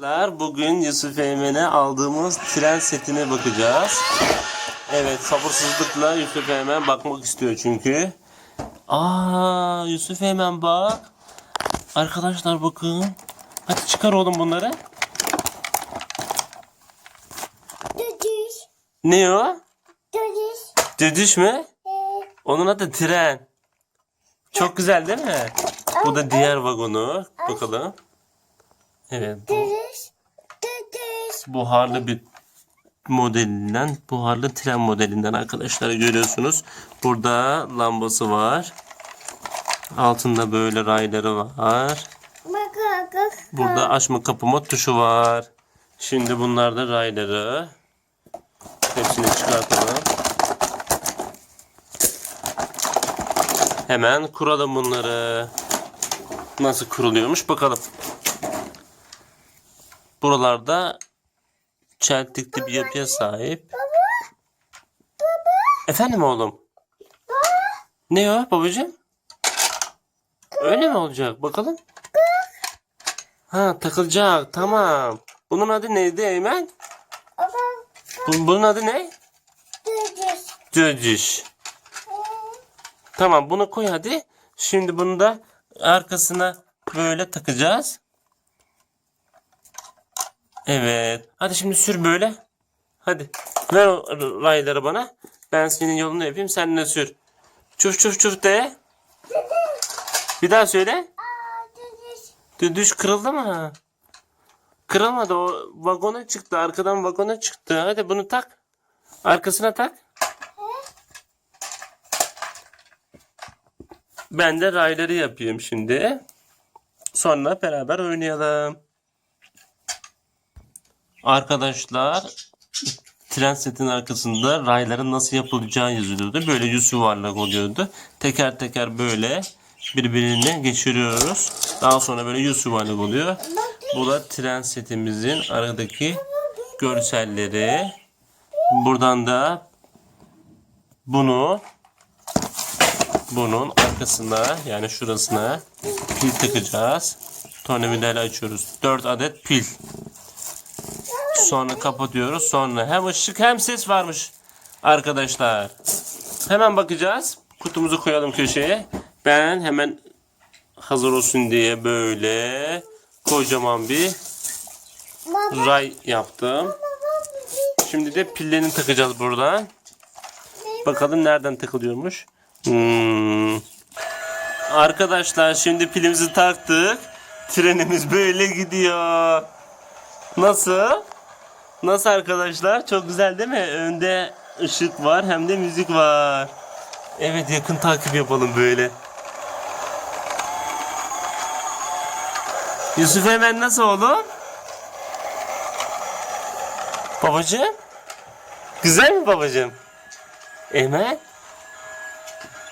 Arkadaşlar bugün Yusuf Eymen'e aldığımız tren setine bakacağız. Evet sabırsızlıkla Yusuf Eymen bakmak istiyor çünkü. Aa Yusuf Eymen bak. Arkadaşlar bakın. Hadi çıkar oğlum bunları. Düdüş. Ne o? Düdüş. Düdüş mü? Ee, Onun adı tren. Çok güzel değil mi? Bu da diğer vagonu. Bakalım. Evet bu buharlı bir modelinden, buharlı tren modelinden arkadaşlar görüyorsunuz. Burada lambası var. Altında böyle rayları var. Burada açma kapama tuşu var. Şimdi bunlar da rayları. Hepsini çıkartalım. Hemen kuralım bunları. Nasıl kuruluyormuş bakalım. Buralarda çeltikli bir yapıya sahip. Efendim oğlum? Ne o babacığım? Öyle mi olacak? Bakalım. Ha takılacak. Tamam. Bunun adı neydi Eymen? Baba. Bu- Bunun adı ne? Düdüş. Düdüş. Tamam bunu koy hadi. Şimdi bunu da arkasına böyle takacağız. Evet. Hadi şimdi sür böyle. Hadi. Ver o rayları bana. Ben senin yolunu yapayım. Sen de sür. Çuf çuf çuf de. Bir daha söyle. Düdüş kırıldı mı? Kırılmadı. O vagona çıktı. Arkadan vagona çıktı. Hadi bunu tak. Arkasına tak. Ben de rayları yapayım şimdi. Sonra beraber oynayalım. Arkadaşlar tren setin arkasında rayların nasıl yapılacağı yazılıyordu. Böyle yüz yuvarlak oluyordu. Teker teker böyle birbirine geçiriyoruz. Daha sonra böyle yüz yuvarlak oluyor. Bu da tren setimizin aradaki görselleri. Buradan da bunu bunun arkasına yani şurasına pil takacağız. Tornavidayla açıyoruz. 4 adet pil. Sonra kapatıyoruz. Sonra hem ışık hem ses varmış arkadaşlar. Hemen bakacağız. Kutumuzu koyalım köşeye. Ben hemen hazır olsun diye böyle kocaman bir Baba. ray yaptım. Şimdi de pillerini takacağız buradan. Bakalım nereden takılıyormuş. Hmm. Arkadaşlar şimdi pilimizi taktık. Trenimiz böyle gidiyor. Nasıl? Nasıl arkadaşlar? Çok güzel değil mi? Önde ışık var hem de müzik var. Evet yakın takip yapalım böyle. Yusuf hemen nasıl oğlum? Babacığım? Güzel mi babacığım? Eymen?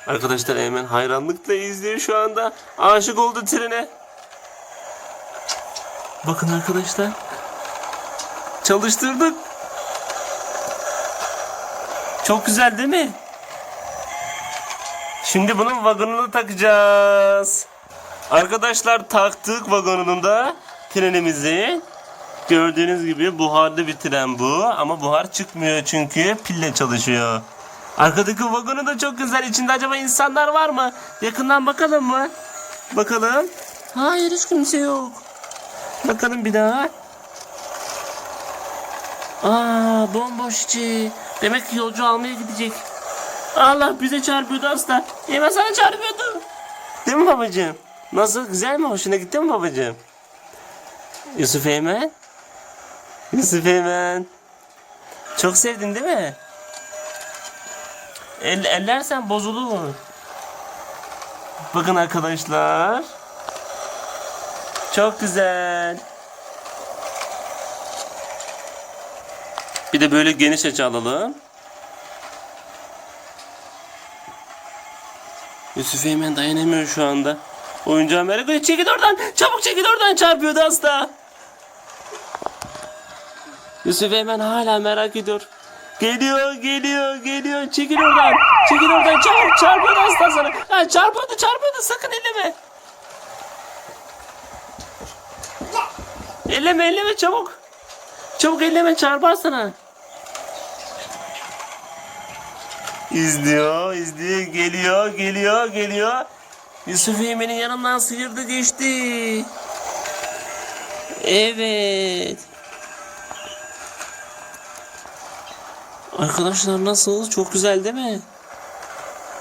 Arkadaşlar Eymen hayranlıkla izliyor şu anda. Aşık oldu trene. Bakın arkadaşlar. Çalıştırdık. Çok güzel değil mi? Şimdi bunun vagonunu takacağız. Arkadaşlar taktık vagonunu da trenimizi. Gördüğünüz gibi buharlı bir tren bu ama buhar çıkmıyor çünkü pille çalışıyor. Arkadaki vagonu da çok güzel. İçinde acaba insanlar var mı? Yakından bakalım mı? Bakalım. Hayır hiç kimse yok. Bakalım bir daha. Aa bomboş içi. Demek ki yolcu almaya gidecek. Allah bize çarpıyordu hasta. Hemen sana çarpıyordu. Değil mi babacığım? Nasıl? Güzel mi? Hoşuna gitti mi babacığım? Yusuf Eymen? Yusuf Eymen. Çok sevdin değil mi? El, ellersen bozulur. Bakın arkadaşlar. Çok güzel. Bir de böyle geniş açı alalım. Yusuf Eymen dayanamıyor şu anda. Oyuncağı merak ediyor. Çekil oradan. Çabuk çekil oradan çarpıyordu hasta. Yusuf Eymen hala merak ediyor. Geliyor, geliyor, geliyor. Çekil oradan. Çekil oradan. Çarp, çarpıyordu hasta sana. Ha, çarpıyordu, çarpıyordu. Sakın elleme. Elleme elleme çabuk. Çabuk elleme çarpar sana. İzliyor, izliyor, geliyor, geliyor, geliyor. Yusuf Eymen'in yanından sıyırdı geçti. Evet. Arkadaşlar nasıl? Çok güzel değil mi?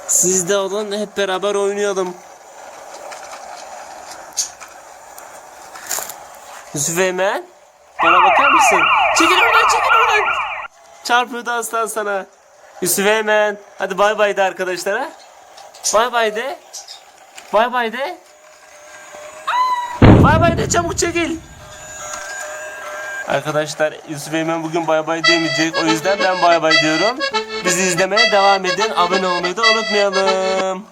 Siz de olun hep beraber oynayalım. Yusuf Eymen. Bana bakar mısın? Çekil oradan çekil oradan. Çarpıyordu aslan sana. Yusuf Eymen. Hadi bay bay de arkadaşlara. Bay bay de. Bay bay de. Bay bay de çabuk çekil. Arkadaşlar Yusuf Eymen bugün bay bay demeyecek. O yüzden ben bay bay diyorum. Bizi izlemeye devam edin. Abone olmayı da unutmayalım.